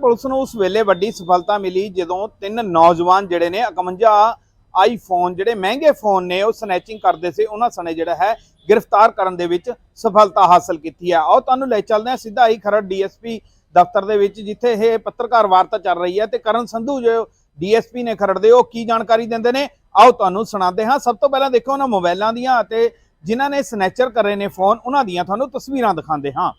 Police ਨੂੰ ਉਸ ਵੇਲੇ ਵੱਡੀ ਸਫਲਤਾ ਮਿਲੀ ਜਦੋਂ ਤਿੰਨ ਨੌਜਵਾਨ ਜਿਹੜੇ ਨੇ 51 ਆਈਫੋਨ ਜਿਹੜੇ ਮਹਿੰਗੇ ਫੋਨ ਨੇ, ਉਹ ਸਨੈਚਿੰਗ ਕਰਦੇ ਸੀ। ਉਹਨਾਂ ਸਣੇ ਜਿਹੜਾ ਹੈ, ਗ੍ਰਿਫਤਾਰ ਕਰਨ ਦੇ ਵਿੱਚ ਸਫਲਤਾ ਹਾਸਲ ਕੀਤੀ ਹੈ। ਆਓ ਤੁਹਾਨੂੰ ਲੈ ਚੱਲਦੇ ਹਾਂ ਸਿੱਧਾ ਹੀ ਖਰੜ ਡੀਐਸਪੀ ਦਫ਼ਤਰ ਦੇ ਵਿੱਚ, ਜਿੱਥੇ ਇਹ ਪੱਤਰਕਾਰ ਵਾਰਤਾ ਚੱਲ ਰਹੀ ਹੈ ਤੇ ਕਰਨ ਸੰਧੂ ਜੋ ਡੀਐਸਪੀ ਨੇ ਖਰੜ ਦੇ, ਉਹ ਕੀ ਜਾਣਕਾਰੀ ਦਿੰਦੇ ਨੇ? ਆਓ ਤੁਹਾਨੂੰ ਸੁਣਾਉਂਦੇ ਹਾਂ। ਸਭ ਤੋਂ ਪਹਿਲਾਂ ਦੇਖੋ ਉਹਨਾਂ ਮੋਬਾਈਲਾਂ ਦੀਆਂ ਅਤੇ ਜਿਨ੍ਹਾਂ ਨੇ ਸਨੈਚਰ ਕਰੇ ਨੇ ਫੋਨ ਉਹਨਾਂ ਦੀਆਂ ਤੁਹਾਨੂੰ ਤਸਵੀਰਾਂ ਦਿਖਾਉਂਦੇ ਹਾਂ।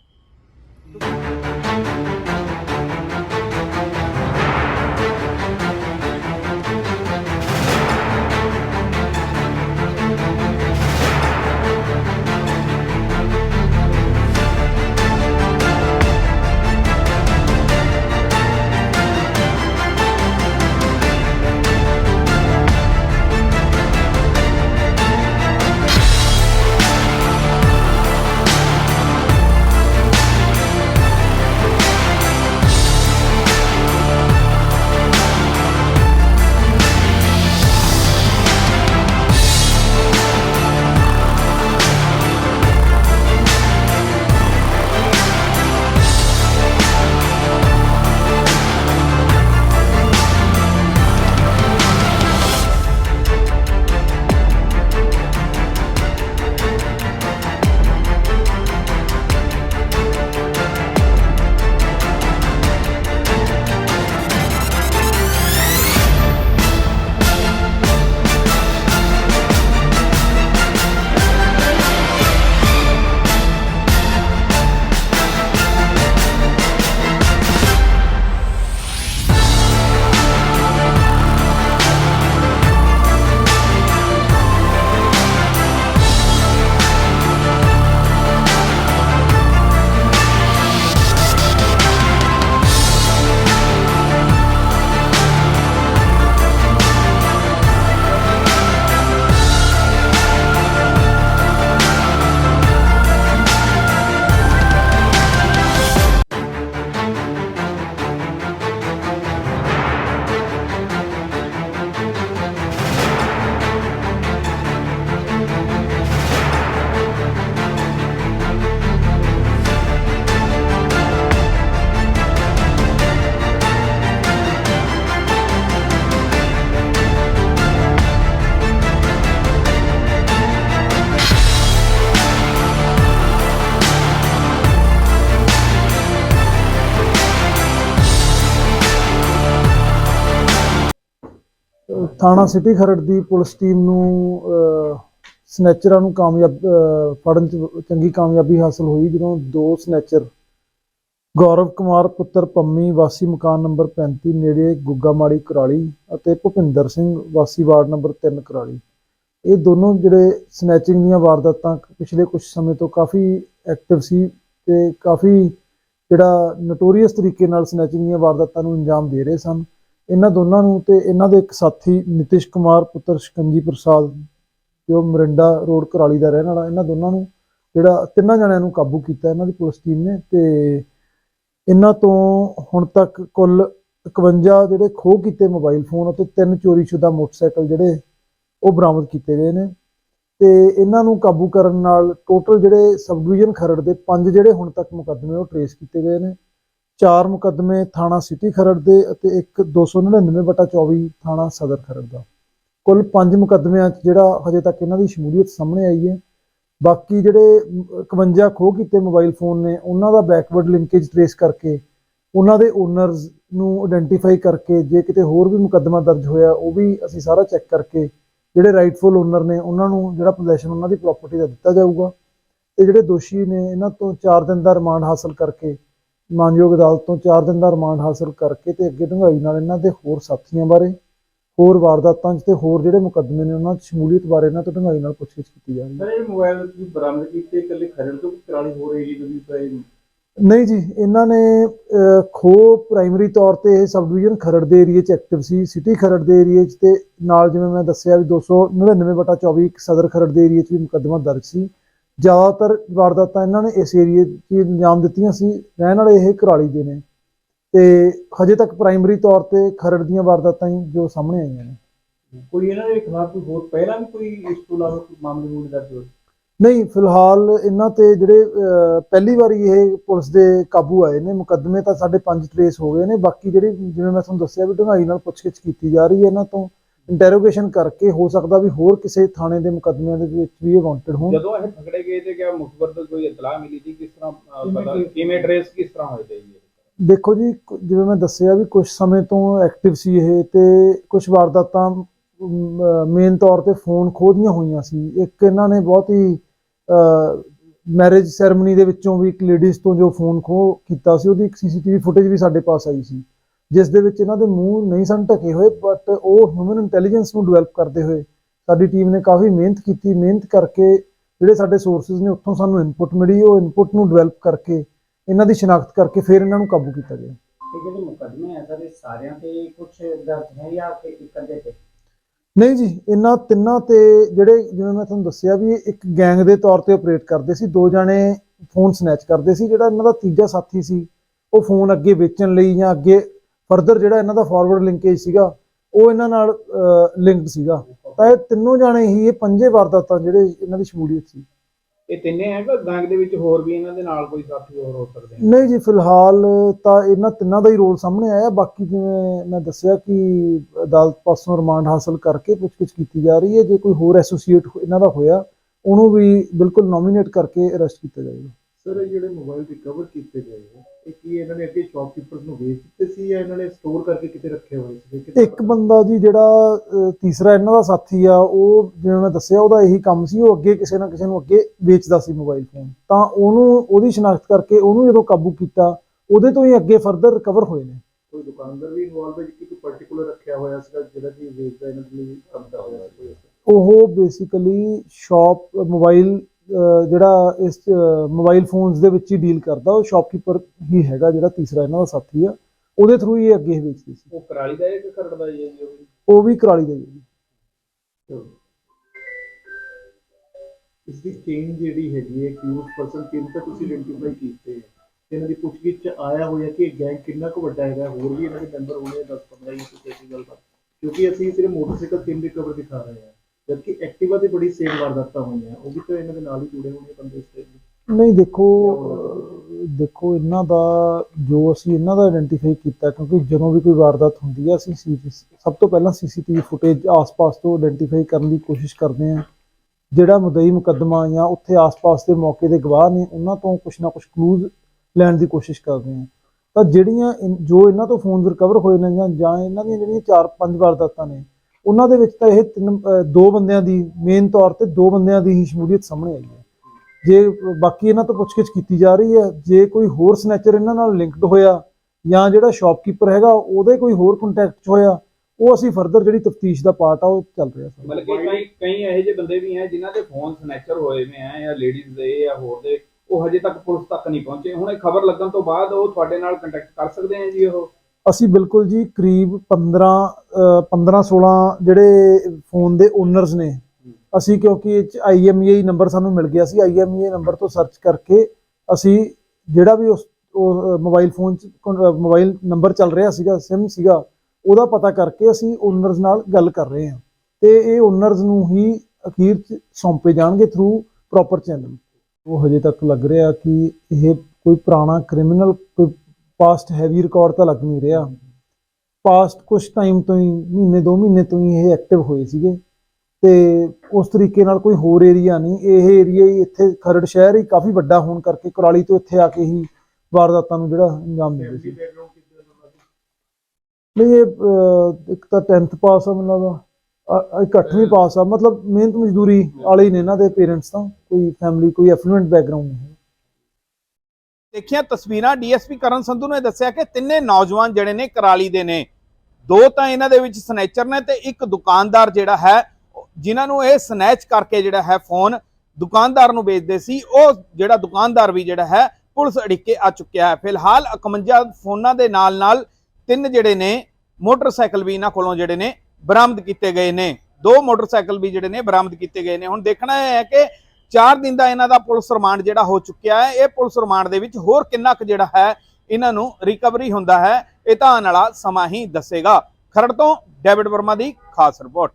ਥਾਣਾ ਸਿਟੀ ਖਰੜ ਦੀ ਪੁਲਿਸ ਟੀਮ ਨੂੰ ਸਨੈਚਰਾਂ ਨੂੰ ਕਾਮਯਾਬ ਫੜਨ ਚ ਚੰਗੀ ਕਾਮਯਾਬੀ ਹਾਸਲ ਹੋਈ ਜਦੋਂ ਦੋ ਸਨੈਚਰ ਗੌਰਵ ਕੁਮਾਰ, ਪੁੱਤਰ ਪੰਮੀ, ਵਾਸੀ ਮਕਾਨ ਨੰਬਰ 35 ਨੇੜੇ ਗੁੱਗਾਮਾੜੀ ਕਰਾਲੀ ਅਤੇ ਭੁਪਿੰਦਰ ਸਿੰਘ, ਵਾਸੀ ਵਾਰਡ ਨੰਬਰ 3 ਕਰਾਲੀ। ਇਹ ਦੋਨੋਂ ਜਿਹੜੇ ਸਨੈਚਿੰਗ ਦੀਆਂ ਵਾਰਦਾਤਾਂ ਪਿਛਲੇ ਕੁਝ ਸਮੇਂ ਤੋਂ ਕਾਫੀ ਐਕਟਿਵ ਸੀ ਤੇ ਕਾਫੀ ਜਿਹੜਾ ਨੋਟੋਰੀਅਸ ਤਰੀਕੇ ਨਾਲ ਸਨੈਚਿੰਗ ਦੀਆਂ ਵਾਰਦਾਤਾਂ ਨੂੰ ਅੰਜਾਮ ਦੇ ਰਹੇ ਸਨ। ਇਹਨਾਂ ਦੋਨਾਂ ਨੂੰ ਤੇ ਇਹਨਾਂ ਦੇ ਇੱਕ ਸਾਥੀ ਨਿਤਿਸ਼ ਕੁਮਾਰ, ਪੁੱਤਰ ਸ਼ਿਕੰਜੀ ਪ੍ਰਸਾਦ ਜੋ ਮਰਿੰਡਾ ਰੋਡ ਕਰਾਲੀ ਦਾ ਰਹਿਣ ਵਾਲਾ, ਇਹਨਾਂ ਦੋਨਾਂ ਨੂੰ ਜਿਹੜਾ ਤਿੰਨਾਂ ਜਣਿਆਂ ਨੂੰ ਕਾਬੂ ਕੀਤਾ ਇਹਨਾਂ ਦੀ ਪੁਲਿਸ ਟੀਮ ਨੇ ਤੇ ਇਹਨਾਂ ਤੋਂ ਹੁਣ ਤੱਕ ਕੁੱਲ 51 ਜਿਹੜੇ ਖੋਹ ਕੀਤੇ ਮੋਬਾਈਲ ਫੋਨ ਅਤੇ ਤਿੰਨ ਚੋਰੀਸ਼ੁਦਾ ਮੋਟਰਸਾਈਕਲ ਜਿਹੜੇ ਉਹ ਬਰਾਮਦ ਕੀਤੇ ਗਏ ਨੇ ਤੇ ਇਹਨਾਂ ਨੂੰ ਕਾਬੂ ਕਰਨ ਨਾਲ ਟੋਟਲ ਜਿਹੜੇ ਸਬ ਡਿਵੀਜ਼ਨ ਖਰੜ ਦੇ ਪੰਜ ਜਿਹੜੇ ਹੁਣ ਤੱਕ ਮੁਕੱਦਮੇ ਉਹ ਟਰੇਸ ਕੀਤੇ ਗਏ ਨੇ। ਚਾਰ ਮੁਕੱਦਮੇ ਥਾਣਾ ਸਿਟੀ ਖਰੜ ਦੇ ਅਤੇ ਇੱਕ 299 ਬਟਾ 24 ਥਾਣਾ ਸਦਰ ਖਰੜ ਦਾ। ਕੁੱਲ ਪੰਜ ਮੁਕੱਦਮਿਆਂ 'ਚ ਜਿਹੜਾ ਹਜੇ ਤੱਕ ਇਹਨਾਂ ਦੀ ਸ਼ਮੂਲੀਅਤ ਸਾਹਮਣੇ ਆਈ ਹੈ। ਬਾਕੀ ਜਿਹੜੇ ਅਮ, 51 ਖੋਹ ਕੀਤੇ ਮੋਬਾਈਲ ਫੋਨ ਨੇ ਉਹਨਾਂ ਦਾ ਬੈਕਵਰਡ ਲਿੰਕੇਜ ਟਰੇਸ ਕਰਕੇ ਉਹਨਾਂ ਦੇ ਓਨਰਸ ਨੂੰ ਆਇਡੈਂਟੀਫਾਈ ਕਰਕੇ ਜੇ ਕਿਤੇ ਹੋਰ ਵੀ ਮੁਕੱਦਮਾ ਦਰਜ ਹੋਇਆ ਉਹ ਵੀ ਅਸੀਂ ਸਾਰਾ ਚੈੱਕ ਕਰਕੇ ਜਿਹੜੇ ਰਾਈਟਫੁਲ ਓਨਰ ਨੇ ਉਹਨਾਂ ਨੂੰ ਜਿਹੜਾ ਪੋਜੀਸ਼ਨ ਉਹਨਾਂ ਦੀ ਪ੍ਰਾਪਰਟੀ ਦਾ ਦਿੱਤਾ ਜਾਊਗਾ। ਤੇ ਜਿਹੜੇ ਦੋਸ਼ੀ ਨੇ ਇਹਨਾਂ ਤੋਂ 4 ਦਿਨ ਦਾ ਰਿਮਾਂਡ ਹਾਸਲ ਕਰਕੇ ਮਾਨਯੋਗ ਅਦਾਲਤ ਤੋਂ 4 ਦਿਨ ਦਾ ਰਿਮਾਂਡ ਹਾਸਲ ਕਰਕੇ ਤੇ ਅੱਗੇ ਢੰਗਾਈ ਨਾਲ ਇਹਨਾਂ ਦੇ ਹੋਰ ਸਾਥੀਆਂ ਬਾਰੇ ਹੋਰ ਵਾਰਦਾਤਾਂ 'ਚ ਤੇ ਹੋਰ ਜਿਹੜੇ ਮੁਕੱਦਮੇ ਨੇ ਉਹਨਾਂ 'ਚ ਸ਼ਮੂਲੀਅਤ ਬਾਰੇ ਇਹਨਾਂ ਤੋਂ ਢੰਗਾਈ ਨਾਲ ਪੁੱਛਗਿੱਛ ਕੀਤੀ ਜਾ ਰਹੀ ਹੈ। ਸਰ ਇਹ ਮੋਬਾਈਲ ਤੁਸੀਂ ਬਰਾਮਦ ਕੀਤੇ ਇਕੱਲੇ ਖਰੜ ਤੋਂ ਕਰਾਲੀ ਹੋ ਰਹੀ ਜੀ ਪਏ ਨਹੀਂ ਜੀ ਇਹਨਾਂ ਨੇ ਖੋਹ ਪ੍ਰਾਇਮਰੀ ਤੌਰ ਤੇ ਇਹ ਸਬ ਡਿਵੀਜ਼ਨ ਖਰੜ ਦੇ ਏਰੀਏ 'ਚ ਐਕਟਿਵ ਸੀ ਸਿਟੀ ਖਰੜ ਦੇ ਏਰੀਏ 'ਚ ਤੇ ਨਾਲ ਜਿਵੇਂ ਮੈਂ ਦੱਸਿਆ ਵੀ 299 ਬਟਾ 24 ਇੱਕ ਸਦਰ ਖਰੜ ਦੇ ਏਰੀਏ 'ਚ ਵੀ ਮੁਕੱਦਮਾ ਦਰਜ ਸੀ। ਜ਼ਿਆਦਾਤਰ ਵਾਰਦਾਤਾਂ ਇਹਨਾਂ ਨੇ ਇਸ ਏਰੀਏ 'ਚ ਅੰਜਾਮ ਦਿੱਤੀਆਂ ਸੀ ਰਹਿਣ ਵਾਲੇ ਇਹ ਘਰਾਲੀ ਦੇ ਨੇ। ਤੇ ਹਜੇ ਤੱਕ ਪ੍ਰਾਇਮਰੀ ਤੌਰ ਤੇ ਖਰੜ ਦੀਆਂ ਵਾਰਦਾਤਾਂ ਹੀ ਜੋ ਸਾਹਮਣੇ ਆਈਆਂ ਨੇ। ਕੋਈ ਇਹਨਾਂ ਦੇ ਖਿਲਾਫ ਕੋਈ ਹੋਰ ਪਹਿਲਾਂ ਵੀ ਕੋਈ ਇਸ ਤੋਂ ਇਲਾਵਾ ਕੋਈ ਮਾਮਲੇ ਮੂਲੇ ਦਰਜ ਹੋਏ? ਨਹੀਂ ਫਿਲਹਾਲ ਇਹਨਾਂ ਤੇ ਜਿਹੜੇ ਪਹਿਲੀ ਵਾਰੀ ਇਹ ਪੁਲਿਸ ਦੇ ਕਾਬੂ ਆਏ ਨੇ। ਮੁਕੱਦਮੇ ਤਾਂ ਸਾਡੇ ਪੰਜ ਟਰੇਸ ਹੋ ਗਏ ਨੇ। ਬਾਕੀ ਜਿਹੜੀ ਜਿਵੇਂ ਮੈਂ ਤੁਹਾਨੂੰ ਦੱਸਿਆ ਵੀ ਢੰਗਾਈ ਨਾਲ ਪੁੱਛਗਿੱਛ ਕੀਤੀ ਜਾ ਰਹੀ ਹੈ ਇਹਨਾਂ ਤੋਂ ਇੰਟਰੋਗੇਸ਼ਨ ਕਰਕੇ ਹੋ ਸਕਦਾ ਵੀ ਹੋਰ ਕਿਸੇ ਥਾਣੇ ਦੇ ਮੁਕੱਦਮਿਆਂ ਦੇ ਵਿੱਚ ਵੀ ਇਹ ਵਾਂਟਡ ਹੋਣ। ਜਦੋਂ ਇਹ ਪਕੜੇ ਗਏ ਤੇ ਕਿਆ ਮੁਖਬਰ ਤੋਂ ਕੋਈ ਇਤਲਾਹ ਮਿਲੀ ਸੀ ਕਿਸ ਤਰ੍ਹਾਂ ਪਤਾ ਕਿਵੇਂ ਟ੍ਰੇਸ ਕਿਸ ਤਰ੍ਹਾਂ ਹੋਏ ਤੇ ਇਹ? ਦੇਖੋ ਜੀ ਜਿਵੇਂ ਮੈਂ ਦੱਸਿਆ ਵੀ ਕੁਝ ਸਮੇਂ ਤੋਂ ਐਕਟਿਵ ਸੀ ਇਹ ਤੇ ਕੁਝ ਵਾਰਦਾਤਾਂ ਮੇਨ ਤੌਰ ਤੇ ਫੋਨ ਖੋਦੀਆਂ ਹੋਈਆਂ ਸੀ। ਇੱਕ ਇਹਨਾਂ ਨੇ ਬਹੁਤ ਹੀ ਮੈਰਿਜ ਸੈਰੇਮਨੀ ਦੇ ਵਿੱਚੋਂ ਵੀ ਇੱਕ ਲੇਡੀਜ਼ ਤੋਂ ਜੋ ਫੋਨ ਖੋ ਕੀਤਾ ਸੀ ਉਹਦੀ ਇੱਕ ਸੀਸੀਟੀਵੀ ਫੁਟੇਜ ਵੀ ਸਾਡੇ ਪਾਸ ਆਈ ਸੀ। ਜਿਸ ਦੇ ਵਿੱਚ ਇਹਨਾਂ ਦੇ ਮੂੰਹ ਨਹੀਂ ਸਨ ਢਕੇ ਹੋਏ ਬਟ ਉਹ ਹਿਊਮਨ ਇੰਟੈਲੀਜੈਂਸ ਨੂੰ ਡਿਵੈਲਪ ਕਰਦੇ ਹੋਏ ਸਾਡੀ ਟੀਮ ਨੇ ਕਾਫੀ ਮਿਹਨਤ ਕੀਤੀ ਮਿਹਨਤ ਕਰਕੇ ਜਿਹੜੇ ਸਾਡੇ ਸੋਰਸਸ ਨੇ ਉੱਥੋਂ ਸਾਨੂੰ ਇਨਪੁਟ ਮਿਲੀ ਉਹ ਇਨਪੁਟ ਨੂੰ ਡਿਵੈਲਪ ਕਰਕੇ ਇਹਨਾਂ ਦੀ ਸ਼ਨਾਖਤ ਕਰਕੇ ਫਿਰ ਇਹਨਾਂ ਨੂੰ ਕਾਬੂ ਕੀਤਾ ਗਿਆ। ਇਹ ਜਿਹੜੇ ਮੁਕੱਦਮੇ ਆ ਸਰ ਇਹ ਸਾਰਿਆਂ ਤੇ ਕੁਝ ਦਰਜ ਹੈ ਜਾਂ ਕਿ ਇੱਕ ਅੱਧੇ ਤੇ? ਨਹੀਂ ਜੀ ਇਹਨਾਂ ਤਿੰਨਾਂ ਤੇ ਜਿਹੜੇ ਜਿਵੇਂ ਮੈਂ ਤੁਹਾਨੂੰ ਦੱਸਿਆ ਵੀ ਇੱਕ ਗੈਂਗ ਦੇ ਤੌਰ ਤੇ ਆਪਰੇਟ ਕਰਦੇ ਸੀ ਦੋ ਜਣੇ ਫੋਨ ਸਨੈਚ ਕਰਦੇ ਸੀ ਜਿਹੜਾ ਇਹਨਾਂ ਦਾ ਤੀਜਾ ਸਾਥੀ ਸੀ ਉਹ ਫੋਨ ਅੱਗੇ ਵੇਚਣ ਲਈ ਜਾਂ ਅੱਗੇ ਫਰਦਰ ਜਿਹੜਾ ਇਹਨਾਂ ਦਾ ਫਾਰਵਰਡ ਲਿੰਕੇਜ ਸੀਗਾ ਉਹ ਇਹਨਾਂ ਨਾਲ ਲਿੰਕਡ ਸੀਗਾ। ਤਾਂ ਇਹ ਤਿੰਨੋਂ ਜਾਣੇ ਹੀ ਇਹ ਪੰਜੇ ਵਾਰਦਾਤਾਂ ਜਿਹੜੇ ਇਹਨਾਂ ਦੀ ਸ਼ਮੂਲੀਅਤ ਸੀ। ਇਹ ਤਿੰਨੇ ਹੈ ਕਿ ਗੈਂਗ ਦੇ ਵਿੱਚ ਹੋਰ ਵੀ ਇਹਨਾਂ ਦੇ ਨਾਲ ਕੋਈ ਸਾਥੀ ਹੋਰ ਹੋ ਸਕਦੇ ਨੇ? ਨਹੀਂ ਜੀ ਫਿਲਹਾਲ ਤਾਂ ਇਹਨਾਂ ਤਿੰਨਾਂ ਦਾ ਹੀ ਰੋਲ ਸਾਹਮਣੇ ਆਇਆ। ਬਾਕੀ ਜਿਵੇਂ ਮੈਂ ਦੱਸਿਆ ਕਿ ਅਦਾਲਤ ਪਾਸੋਂ ਰਿਮਾਂਡ ਹਾਸਲ ਕਰਕੇ ਪੁੱਛਗਿੱਛ ਕੀਤੀ ਜਾ ਰਹੀ ਹੈ। ਜੇ ਕੋਈ ਹੋਰ ਐਸੋਸੀਏਟ ਇਹਨਾਂ ਦਾ ਹੋਇਆ ਉਹਨੂੰ ਵੀ ਬਿਲਕੁਲ ਨੋਮੀਨੇਟ ਕਰਕੇ ਅਰੈਸਟ ਕੀਤਾ ਜਾਏਗਾ। ਸਰ ਇਹ ਜਿਹੜੇ ਮੋਬਾਈਲ ਰਿਕਵਰ ਕੀਤੇ ਗਏ ਨੇ ਇਹ ਕੀ ਇਹਨਾਂ ਨੇ ਅੱਗੇ ਸ਼ਾਪਕੀਪਰਸ ਨੂੰ ਵੇਚ ਦਿੱਤੇ ਸੀ ਜਾਂ ਇਹਨਾਂ ਨੇ ਸਟੋਰ ਕਰਕੇ ਕਿਤੇ ਰੱਖੇ ਹੋਏ ਸੀ ਕਿਤੇ ਇੱਕ ਬੰਦਾ ਜੀ ਜਿਹੜਾ ਤੀਸਰਾ ਇਹਨਾਂ ਦਾ ਸਾਥੀ ਆ ਉਹ ਜਿਵੇਂ ਮੈਂ ਦੱਸਿਆ ਉਹਦਾ ਇਹੀ ਕੰਮ ਸੀ ਉਹ ਅੱਗੇ ਕਿਸੇ ਨਾ ਕਿਸੇ ਨੂੰ ਅੱਗੇ ਵੇਚਦਾ ਸੀ ਮੋਬਾਈਲ ਫੋਨ ਤਾਂ ਉਹਨੂੰ ਉਹਦੀ ਸ਼ਨਾਖਤ ਕਰਕੇ ਉਹਨੂੰ ਜਦੋਂ ਕਾਬੂ ਕੀਤਾ ਉਹਦੇ ਤੋਂ ਹੀ ਅੱਗੇ ਫਰਦਰ ਰਿਕਵਰ ਹੋਏ ਨੇ। ਕੋਈ ਦੁਕਾਨਦਾਰ ਵੀ ਇਨਵੋਲਵ ਹੈ ਕਿ ਕੋਈ ਪਾਰਟਿਕੂਲਰ ਰੱਖਿਆ ਹੋਇਆ ਸੀਗਾ ਜਿਹੜਾ ਕਿ ਵੇਚਦਾ ਇਹਨਾਂ ਦੇ ਲਈ ਕੰਮ ਕਰ ਰਿਹਾ ਸੀ? ਕੋਈ? ਉਹ ਬੇਸਿਕਲੀ ਸ਼ਾਪ ਮੋਬਾਈਲ ਜਿਹੜਾ ਇਸ ਮੋਬਾਈਲ ਫੋਨਸ ਦੇ ਵਿੱਚ ਹੀ ਡੀਲ ਕਰਦਾ ਉਹ ਸ਼ਾਪਕੀਪਰ ਹੀ ਹੈਗਾ ਜਿਹੜਾ ਤੀਸਰਾ ਇਹਨਾਂ ਦਾ ਸਾਥੀ ਆ। ਉਹਦੇ ਥਰੂ ਹੀ ਇਹ ਅੱਗੇ ਵੇਚਦੇ ਸੀ। ਉਹ ਕਰਾਲੀ ਦਾ ਹੈ ਕਿ ਖਰੜ ਦਾ ਜੀ ਉਹ? ਵੀ? ਉਹ ਵੀ ਕਰਾਲੀ ਦਾ ਹੀ ਹੈ ਜੀ। ਇਸ ਦੀ ਚੇਨ ਜਿਹੜੀ ਹੈਗੀ ਹੈ ਕਿਊਜ਼ ਪਰਸਨ ਕਿੰਨ ਤੱਕ ਤੁਸੀਂ ਆਇਡੈਂਟੀਫਾਈ ਕੀਤੇ ਹੈ ਇਹਨਾਂ ਦੀ ਪੁੱਛਗਿੱਛ ਚ ਆਇਆ ਹੋਇਆ ਕਿ ਗੈਂਗ ਕਿੰਨਾ ਕੁ ਵੱਡਾ ਹੈਗਾ ਹੋਰ ਵੀ ਇਹਨਾਂ ਦੇ ਮੈਂਬਰ ਹੋਣੇ 10 15 ਜਾਂ ਕੁਝ ਐਸੀ ਗੱਲ ਬਾਤ ਕਿਉਂਕਿ ਅਸੀਂ ਸਿਰਫ ਮੋਟਰਸਾਈਕਲ ਤਿੰਨ ਰਿਕਵਰ ਦਿਖਾ ਰਹੇ ਹਾਂ ਜਦਕਿ ਐਕਟਿਵਾ ਤੇ ਬੜੀ ਸੇਮ ਵਾਰਦਾਤਾਂ ਹੋਈਆਂ ਉਹ ਵੀ ਤਾਂ ਇਹਨਾਂ ਦੇ ਨਾਲ ਹੀ ਜੁੜੇ ਹੋਣਗੇ ਬੰਦੇ ਇਸ ਤੇ ਨਹੀਂ ਦੇਖੋ ਦੇਖੋ ਇਹਨਾਂ ਦਾ ਜੋ ਅਸੀਂ ਇਹਨਾਂ ਦਾ ਆਇਡੈਂਟੀਫਾਈ ਕੀਤਾ ਕਿਉਂਕਿ ਜਦੋਂ ਵੀ ਕੋਈ ਵਾਰਦਾਤ ਹੁੰਦੀ ਹੈ ਅਸੀਂ ਸਭ ਤੋਂ ਪਹਿਲਾਂ ਸੀਸੀਟੀਵੀ ਫੁਟੇਜ ਆਸ-ਪਾਸ ਤੋਂ ਆਇਡੈਂਟੀਫਾਈ ਕਰਨ ਦੀ ਕੋਸ਼ਿਸ਼ ਕਰਦੇ ਹਾਂ। ਜਿਹੜਾ ਮੁਦਈ ਮੁਕੱਦਮਾ ਜਾਂ ਉੱਥੇ ਆਸ-ਪਾਸ ਦੇ ਮੌਕੇ ਦੇ ਗਵਾਹ ਨੇ ਉਹਨਾਂ ਤੋਂ ਕੁਝ ਨਾ ਕੁਝ ਕਲੂਜ਼ ਲੈਣ ਦੀ ਕੋਸ਼ਿਸ਼ ਕਰਦੇ ਹਾਂ। ਤਾਂ ਜਿਹੜੀਆਂ ਜੋ ਇਹਨਾਂ ਤੋਂ ਫੋਨਸ ਰਿਕਵਰ ਹੋਏ ਨੇ ਜਾਂ ਇਹਨਾਂ ਦੀਆਂ ਜਿਹੜੀਆਂ ਚਾਰ ਪੰਜ ਵਾਰਦਾਤਾਂ ਨੇ ਉਹਨਾਂ ਦੇ ਵਿੱਚ ਤਾਂ ਇਹ ਤਿੰਨ ਦੋ ਬੰਦਿਆਂ ਦੀ ਮੇਨ ਤੌਰ ਤੇ ਦੋ ਬੰਦਿਆਂ ਦੀ ਹੀ ਸ਼ਮੂਲੀਅਤ ਸਾਹਮਣੇ ਆਈ ਹੈ। ਜੇ ਬਾਕੀ ਇਹਨਾਂ ਤੋਂ ਪੁੱਛਗਿੱਛ ਕੀਤੀ ਜਾ ਰਹੀ ਹੈ, ਜੇ ਕੋਈ ਹੋਰ ਸਨੈਚਰ ਇਹਨਾਂ ਨਾਲ ਲਿੰਕਡ ਹੋਇਆ ਜਾਂ ਜਿਹੜਾ ਸ਼ਾਪਕੀਪਰ ਹੈਗਾ, ਉਹਦੇ ਕੋਈ ਹੋਰ ਕੰਟੈਕਟ 'ਚ ਹੋਇਆ, ਉਹ ਅਸੀਂ ਫਰਦਰ ਜਿਹੜੀ ਤਫਤੀਸ਼ ਦਾ ਪਾਰਟ ਆ, ਉਹ ਚੱਲ ਰਿਹਾ ਸਰ। ਮਤਲਬ ਕਿ ਕਈ ਕਈ ਇਹੋ ਜਿਹੇ ਬੰਦੇ ਵੀ ਹੈ ਜਿਨ੍ਹਾਂ ਦੇ ਫੋਨ ਸਨੈਚਰ ਹੋਏ ਨੇ ਹੈ ਜਾਂ ਲੇਡੀਜ਼ ਦੇ ਜਾਂ ਹੋਰ ਦੇ, ਉਹ ਹਜੇ ਤੱਕ ਪੁਲਿਸ ਤੱਕ ਨਹੀਂ ਪਹੁੰਚੇ। ਹੁਣ ਇਹ ਖਬਰ ਲੱਗਣ ਤੋਂ ਬਾਅਦ ਉਹ ਤੁਹਾਡੇ ਨਾਲ ਕੰਟੈਕਟ ਕਰ ਸਕਦੇ ਆ ਜੀ ਉਹ? ਅਸੀਂ ਬਿਲਕੁਲ ਜੀ ਕਰੀਬ 15 ਅਹ 15 16 ਜਿਹੜੇ ਫੋਨ ਦੇ ਓਨਰਸ ਨੇ, ਅਸੀਂ ਕਿਉਂਕਿ ਇਹ ਚ IMEI ਨੰਬਰ ਸਾਨੂੰ ਮਿਲ ਗਿਆ ਸੀ IMEI ਨੰਬਰ ਤੋਂ ਸਰਚ ਕਰਕੇ ਅਸੀਂ ਜਿਹੜਾ ਵੀ ਉਸ ਮੋਬਾਈਲ ਫੋਨ ਚ ਮੋਬਾਈਲ ਨੰਬਰ ਚੱਲ ਰਿਹਾ ਸੀਗਾ, SIM ਸੀਗਾ, ਉਹਦਾ ਪਤਾ ਕਰਕੇ ਅਸੀਂ ਓਨਰਸ ਨਾਲ ਗੱਲ ਕਰ ਰਹੇ ਹਾਂ। ਤੇ ਇਹ ਓਨਰਸ ਨੂੰ ਹੀ ਅਖੀਰ ਚ ਸੌਂਪੇ ਜਾਣਗੇ ਥਰੂ ਪ੍ਰੋਪਰ ਚੈਨਲ ਉਹ ਹਜੇ ਤੱਕ ਲੱਗ ਰਿਹਾ ਕਿ ਇਹ ਕੋਈ ਪੁਰਾਣਾ ਕ੍ਰਿਮੀਨਲ ਪਾਸਟ ਹੈਵੀ ਰਿਕਾਰਡ ਤਾਂ ਲੱਗ ਨਹੀਂ ਰਿਹਾ। ਪਾਸਟ ਕੁਝ ਟਾਈਮ ਤੋਂ ਹੀ, ਮਹੀਨੇ, ਦੋ ਮਹੀਨੇ ਤੋਂ ਹੀ ਇਹ ਐਕਟਿਵ ਹੋਏ ਸੀਗੇ। ਤੇ ਉਸ ਤਰੀਕੇ ਨਾਲ ਕੋਈ ਹੋਰ ਏਰੀਆ ਨਹੀਂ। ਇਹ ਏਰੀਆ ਹੀ ਇੱਥੇ ਖਰੜ ਸ਼ਹਿਰ ਹੀ ਕਾਫੀ ਵੱਡਾ ਹੋਣ ਕਰਕੇ ਕੁਰਾਲੀ ਤੋਂ ਇੱਥੇ ਆ ਕੇ ਹੀ ਵਾਰਦਾਤਾਂ ਨੂੰ ਜਿਹੜਾ ਅੰਜਾਮ ਦਿੰਦੇ ਸੀ। ਨਹੀਂ, ਇਹ ਇੱਕ ਤਾਂ 10th ਪਾਸ ਆ ਮੈਨੂੰ ਲੱਗਦਾ ਇੱਕ 8ਵੀਂ ਪਾਸ ਆ। ਮਤਲਬ ਮਿਹਨਤ ਮਜ਼ਦੂਰੀ ਵਾਲੇ ਹੀ ਨੇ ਇਹਨਾਂ ਦੇ ਪੇਰੈਂਟਸ ਤਾਂ। ਕੋਈ ਫੈਮਿਲੀ ਕੋਈ ਐਫਲੂਐਂਟ ਬੈਕਗ੍ਰਾਉਂਡ ਨਹੀਂ। ਦੇਖਿਆ, ਤਸਵੀਰਾਂ ਡੀਐਸਪੀ ਕਰਨ ਸੰਧੂ ਨੇ ਦੱਸਿਆ ਕਿ ਤਿੰਨੇ ਨੌਜਵਾਨ ਜਿਹੜੇ ਨੇ ਕਰਾਲੀ ਦੇ ਨੇ। ਦੋ ਤਾਂ ਇਹਨਾਂ ਦੇ ਵਿੱਚ ਸਨੈਚਰ ਨੇ ਤੇ ਇੱਕ ਦੁਕਾਨਦਾਰ ਜਿਹੜਾ ਹੈ, ਜਿਨ੍ਹਾਂ ਨੂੰ ਇਹ ਸਨੈਚ ਕਰਕੇ ਜਿਹੜਾ ਹੈ ਫੋਨ ਦੁਕਾਨਦਾਰ ਨੂੰ ਵੇਚਦੇ ਸੀ, ਉਹ ਜਿਹੜਾ ਦੁਕਾਨਦਾਰ ਵੀ ਜਿਹੜਾ ਹੈ, ਪੁਲਿਸ ਅੜਿੱਕੇ ਆ ਚੁੱਕਿਆ ਹੈ। ਫਿਲਹਾਲ 51 ਫੋਨਾਂ ਦੇ ਨਾਲ ਨਾਲ ਤਿੰਨ ਜਿਹੜੇ ਨੇ, ਮੋਟਰਸਾਈਕਲ ਵੀ ਇਹਨਾਂ ਕੋਲੋਂ ਜਿਹੜੇ ਨੇ ਬਰਾਮਦ ਕੀਤੇ ਗਏ ਨੇ। ਦੋ ਮੋਟਰਸਾਈਕਲ ਵੀ ਜਿਹੜੇ ਨੇ ਬਰਾਮਦ ਕੀਤੇ ਗਏ ਨੇ। ਹੁਣ ਦੇਖਣਾ ਇਹ ਹੈ ਕਿ 4 ਦਿਨ ਦਾ ਇਹਨਾਂ ਦਾ ਪੁਲਿਸ ਰਿਮਾਂਡ ਜਿਹੜਾ ਹੋ ਚੁੱਕਿਆ ਹੈ। ਇਹ ਪੁਲਿਸ ਰਿਮਾਂਡ ਦੇ ਵਿੱਚ ਹੋਰ ਕਿੰਨਾ ਕੁ ਜਿਹੜਾ ਹੈ, ਇਹਨਾਂ ਨੂੰ ਰਿਕਵਰੀ ਹੁੰਦਾ ਹੈ, ਇਹ ਤਾਂ ਆਉਣ ਵਾਲਾ ਸਮਾਂ ਹੀ ਦੱਸੇਗਾ। ਖਰੜ ਤੋਂ ਡੇਵਿਡ ਵਰਮਾ ਦੀ ਖਾਸ ਰਿਪੋਰਟ।